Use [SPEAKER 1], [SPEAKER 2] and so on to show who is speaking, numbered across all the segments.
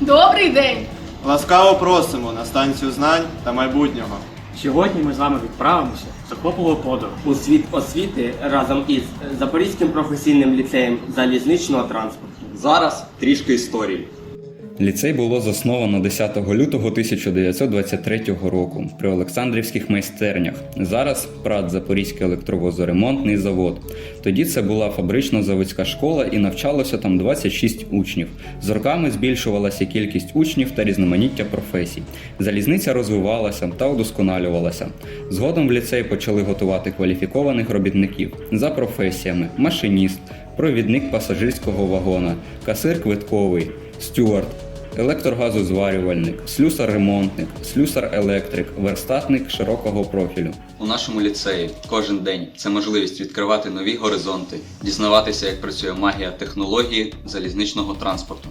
[SPEAKER 1] Добрий день!
[SPEAKER 2] Ласкаво просимо на станцію знань та майбутнього.
[SPEAKER 3] Сьогодні ми з вами відправимося в захопливу подорож.
[SPEAKER 4] у світ освіти разом із Запорізьким професійним ліцеєм залізничного транспорту.
[SPEAKER 5] Зараз трішки історії.
[SPEAKER 6] Ліцей було засновано 10 лютого 1923 року при Олександрівських майстернях. Зараз ПРАТ Запорізький електровозоремонтний завод. Тоді це була фабрично-заводська школа і навчалося там 26 учнів. З роками збільшувалася кількість учнів та різноманіття професій. Залізниця розвивалася та удосконалювалася. Згодом в ліцей почали готувати кваліфікованих робітників за професіями: машиніст, провідник пасажирського вагона, касир квитковий, стюард, електрогазозварювальник, слюсар-ремонтник, слюсар-електрик, верстатник широкого профілю.
[SPEAKER 5] У нашому ліцеї кожен день це можливість відкривати нові горизонти, дізнаватися, як працює магія технології залізничного транспорту.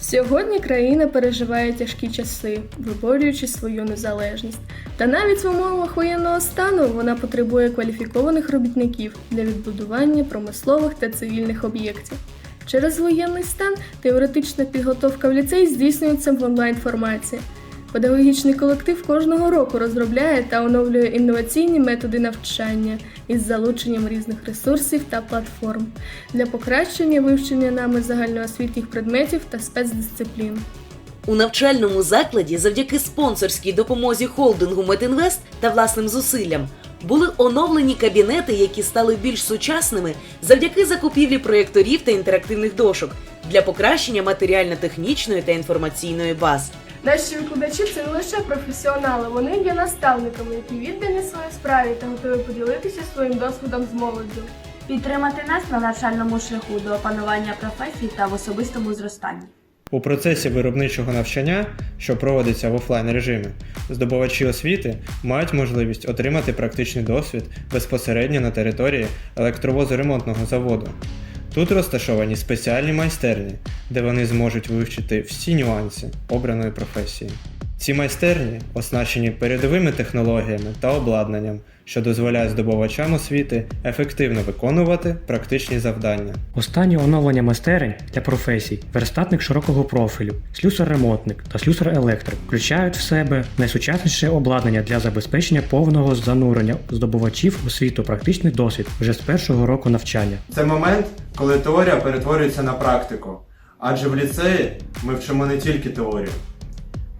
[SPEAKER 1] Сьогодні країна переживає тяжкі часи, виборюючи свою незалежність. Та навіть в умовах воєнного стану вона потребує кваліфікованих робітників для відбудування промислових та цивільних об'єктів. Через воєнний стан теоретична підготовка в ліцей здійснюється в онлайн форматі. Педагогічний колектив кожного року розробляє та оновлює інноваційні методи навчання із залученням різних ресурсів та платформ для покращення вивчення нами загальноосвітніх предметів та спецдисциплін.
[SPEAKER 7] У навчальному закладі завдяки спонсорській допомозі холдингу Метінвест та власним зусиллям були оновлені кабінети, які стали більш сучасними завдяки закупівлі проєкторів та інтерактивних дошок для покращення матеріально-технічної та інформаційної баз.
[SPEAKER 1] Наші викладачі це не лише професіонали, вони є наставниками, які віддані своїй справі та готові поділитися своїм досвідом з молоддю.
[SPEAKER 8] підтримати нас на навчальному шляху до опанування професій та в особистому зростанні.
[SPEAKER 9] У процесі виробничого навчання, що проводиться в офлайн режимі, здобувачі освіти мають можливість отримати практичний досвід безпосередньо на території електровозоремонтного заводу. Тут розташовані спеціальні майстерні, де вони зможуть вивчити всі нюанси обраної професії. Ці майстерні оснащені передовими технологіями та обладнанням, що дозволяють здобувачам освіти ефективно виконувати практичні завдання.
[SPEAKER 3] Останнє оновлення майстерень для професій, верстатник широкого профілю, слюсар-ремонтник та слюсар-електрик включають в себе найсучасніше обладнання для забезпечення повного занурення здобувачів у світу практичний досвід вже з першого року навчання.
[SPEAKER 2] Це момент, коли теорія перетворюється на практику. Адже в ліцеї ми вчимо не тільки теорію.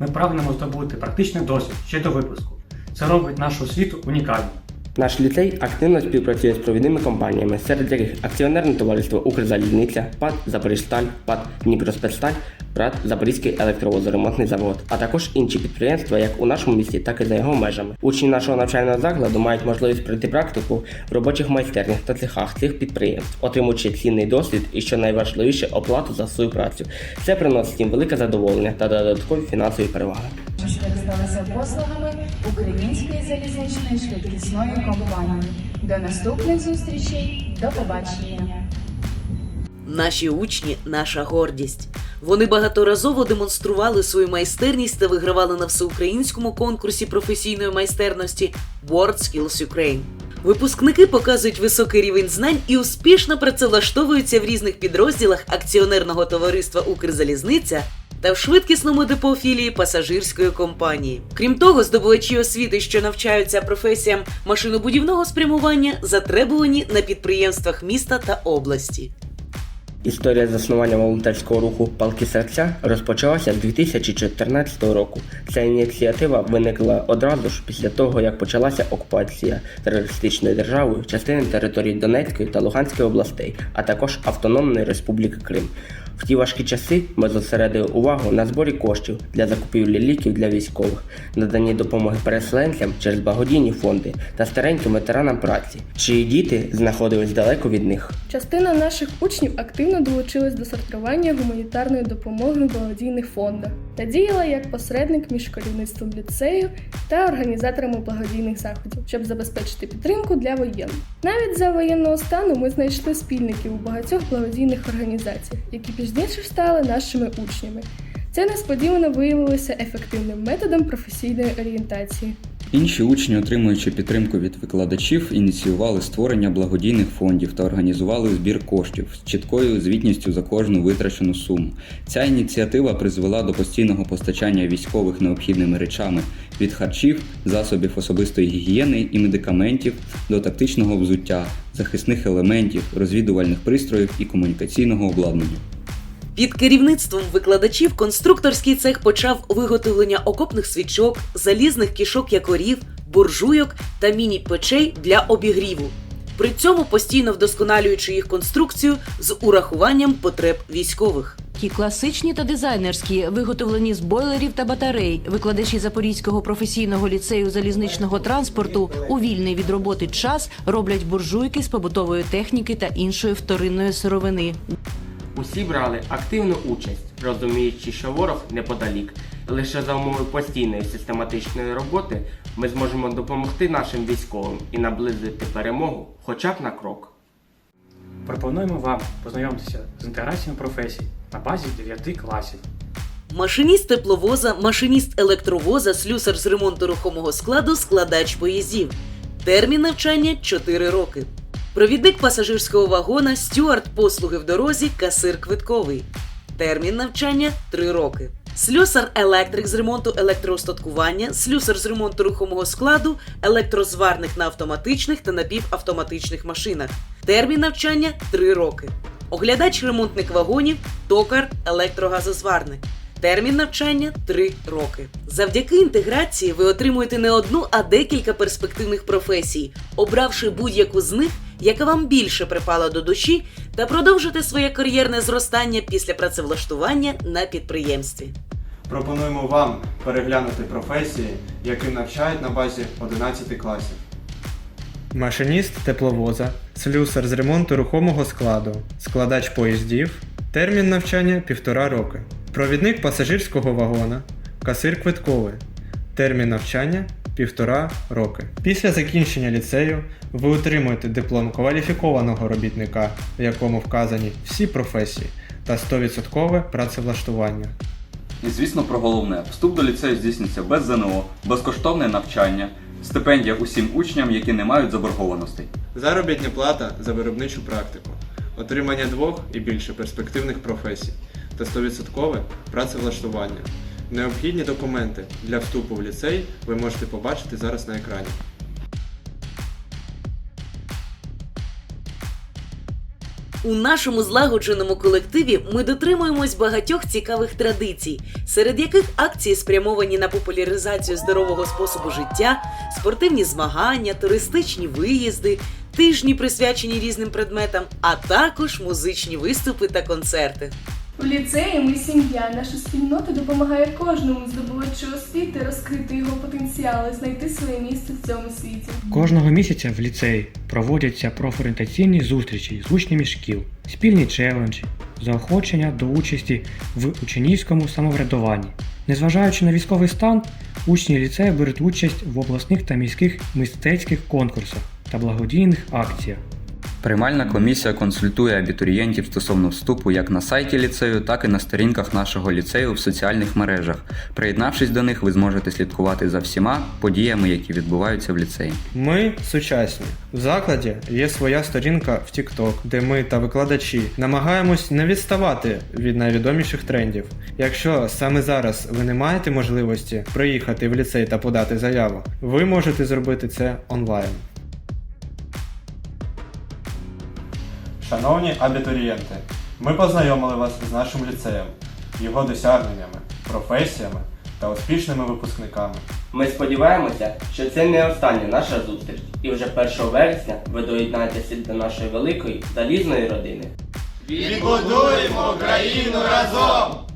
[SPEAKER 3] Ми прагнемо здобути практичний досвід ще до випуску. Це робить нашу освіту унікальною.
[SPEAKER 4] Наш ліцей активно співпрацює з провідними компаніями, серед яких акціонерне товариство Укрзалізниця, ПАД Запоріжсталь, ПАД Дніпроспецсталь, ПРАТ Запорізький електровозоремонтний завод, а також інші підприємства як у нашому місті, так і за його межами. Учні нашого навчального закладу мають можливість пройти практику в робочих майстернях та цехах цих підприємств, отримуючи цінний досвід і, що найважливіше, оплату за свою працю. Це приносить їм велике задоволення та додаткові фінансові переваги.
[SPEAKER 10] Скористалися послугами Української залізничної швидкісної компанії. До наступних зустрічей. До побачення.
[SPEAKER 7] Наші учні наша гордість. Вони багаторазово демонстрували свою майстерність та вигравали на всеукраїнському конкурсі професійної майстерності World Skills Ukraine. Випускники показують високий рівень знань і успішно працевлаштовуються в різних підрозділах акціонерного товариства Укрзалізниця та в швидкісному депо філії пасажирської компанії. Крім того, здобувачі освіти, що навчаються професіям машинобудівного спрямування, затребувані на підприємствах міста та області.
[SPEAKER 4] Історія заснування волонтерського руху Палки серця розпочалася з 2014 року. Ця ініціатива виникла одразу ж після того, як почалася окупація терористичною державою частини території Донецької та Луганської областей, а також Автономної Республіки Крим. В ті важкі часи ми зосередили увагу на зборі коштів для закупівлі ліків для військових, наданні допомоги переселенцям через благодійні фонди та стареньким ветеранам праці, чиї діти знаходились далеко від них.
[SPEAKER 1] Частина наших учнів активно долучилась до сортування гуманітарної допомоги в благодійних фондах та діяла як посередник між керівництвом ліцею та організаторами благодійних заходів, щоб забезпечити підтримку для воєнних. Навіть за воєнного стану ми знайшли спільників у багатьох благодійних організаціях, які пізніше стали нашими учнями. Це несподівано виявилося ефективним методом професійної орієнтації.
[SPEAKER 6] Інші учні, отримуючи підтримку від викладачів, ініціювали створення благодійних фондів та організували збір коштів з чіткою звітністю за кожну витрачену суму. Ця ініціатива призвела до постійного постачання військових необхідними речами від харчів, засобів особистої гігієни і медикаментів до тактичного взуття, захисних елементів, розвідувальних пристроїв і комунікаційного обладнання.
[SPEAKER 7] Під керівництвом викладачів конструкторський цех почав виготовлення окопних свічок, залізних кішок якорів, буржуйок та міні-печей для обігріву. При цьому постійно вдосконалюючи їх конструкцію з урахуванням потреб військових.
[SPEAKER 11] Ті класичні та дизайнерські, виготовлені з бойлерів та батарей, викладачі Запорізького професійного ліцею залізничного транспорту у вільний від роботи час роблять буржуйки з побутової техніки та іншої вторинної сировини.
[SPEAKER 12] Усі брали активну участь, розуміючи, що ворог неподалік. Лише за умови постійної систематичної роботи ми зможемо допомогти нашим військовим і наблизити перемогу хоча б на крок.
[SPEAKER 3] Пропонуємо вам познайомитися з інтеграцією професій на базі 9 класів.
[SPEAKER 7] Машиніст тепловоза, машиніст електровоза, слюсар з ремонту рухомого складу, складач поїздів. Термін навчання 4 роки. Провідник пасажирського вагона, стюард послуги в дорозі, касир квитковий. Термін навчання 3 роки. Слюсар електрик з ремонту електроостаткування, слюсар з ремонту рухомого складу, електрозварник на автоматичних та напівавтоматичних машинах. Термін навчання 3 роки. Оглядач ремонтник вагонів, токар, електрогазозварник. Термін навчання 3 роки. Завдяки інтеграції ви отримуєте не одну, а декілька перспективних професій, обравши будь-яку з них, яка вам більше припала до душі, та продовжите своє кар'єрне зростання після працевлаштування на підприємстві.
[SPEAKER 2] Пропонуємо вам переглянути професії, яким навчають на базі 11 класів.
[SPEAKER 9] Машиніст тепловоза, слюсар з ремонту рухомого складу, складач поїздів, термін навчання півтора роки, провідник пасажирського вагона, касир квитковий, термін навчання півтора роки. Після закінчення ліцею ви отримуєте диплом кваліфікованого робітника, в якому вказані всі професії та 100% працевлаштування.
[SPEAKER 6] І звісно про головне: вступ до ліцею здійснюється без ЗНО, безкоштовне навчання, стипендія усім учням, які не мають заборгованостей.
[SPEAKER 2] Заробітня плата за виробничу практику, отримання двох і більше перспективних професій та 100% працевлаштування. Необхідні документи для вступу в ліцей ви можете побачити зараз на екрані.
[SPEAKER 7] У нашому злагодженому колективі ми дотримуємось багатьох цікавих традицій, серед яких акції спрямовані на популяризацію здорового способу життя, спортивні змагання, туристичні виїзди, тижні присвячені різним предметам, а також музичні виступи та концерти.
[SPEAKER 1] У ліцеї ми сім'я. Наша спільнота допомагає кожному здобувачу освіти розкрити його потенціал і знайти своє місце в цьому світі.
[SPEAKER 3] Кожного місяця в ліцеї проводяться профорієнтаційні зустрічі з учнями шкіл, спільні челенджі, заохочення до участі в учнівському самоврядуванні. Незважаючи на військовий стан, учні ліцею беруть участь в обласних та міських мистецьких конкурсах та благодійних акціях.
[SPEAKER 6] Приймальна комісія консультує абітурієнтів стосовно вступу як на сайті ліцею, так і на сторінках нашого ліцею в соціальних мережах. Приєднавшись до них, ви зможете слідкувати за всіма подіями, які відбуваються в ліцеї.
[SPEAKER 9] Ми сучасні. В закладі є своя сторінка в TikTok, де ми та викладачі намагаємось не відставати від найвідоміших трендів. Якщо саме зараз ви не маєте можливості приїхати в ліцей та подати заяву, ви можете зробити це онлайн.
[SPEAKER 2] Шановні абітурієнти, ми познайомили вас з нашим ліцеєм, його досягненнями, професіями та успішними випускниками.
[SPEAKER 12] Ми сподіваємося, що це не остання наша зустріч, і вже 1 вересня ви доєднаєтеся до нашої великої залізної родини.
[SPEAKER 2] Відбудуємо Україну разом!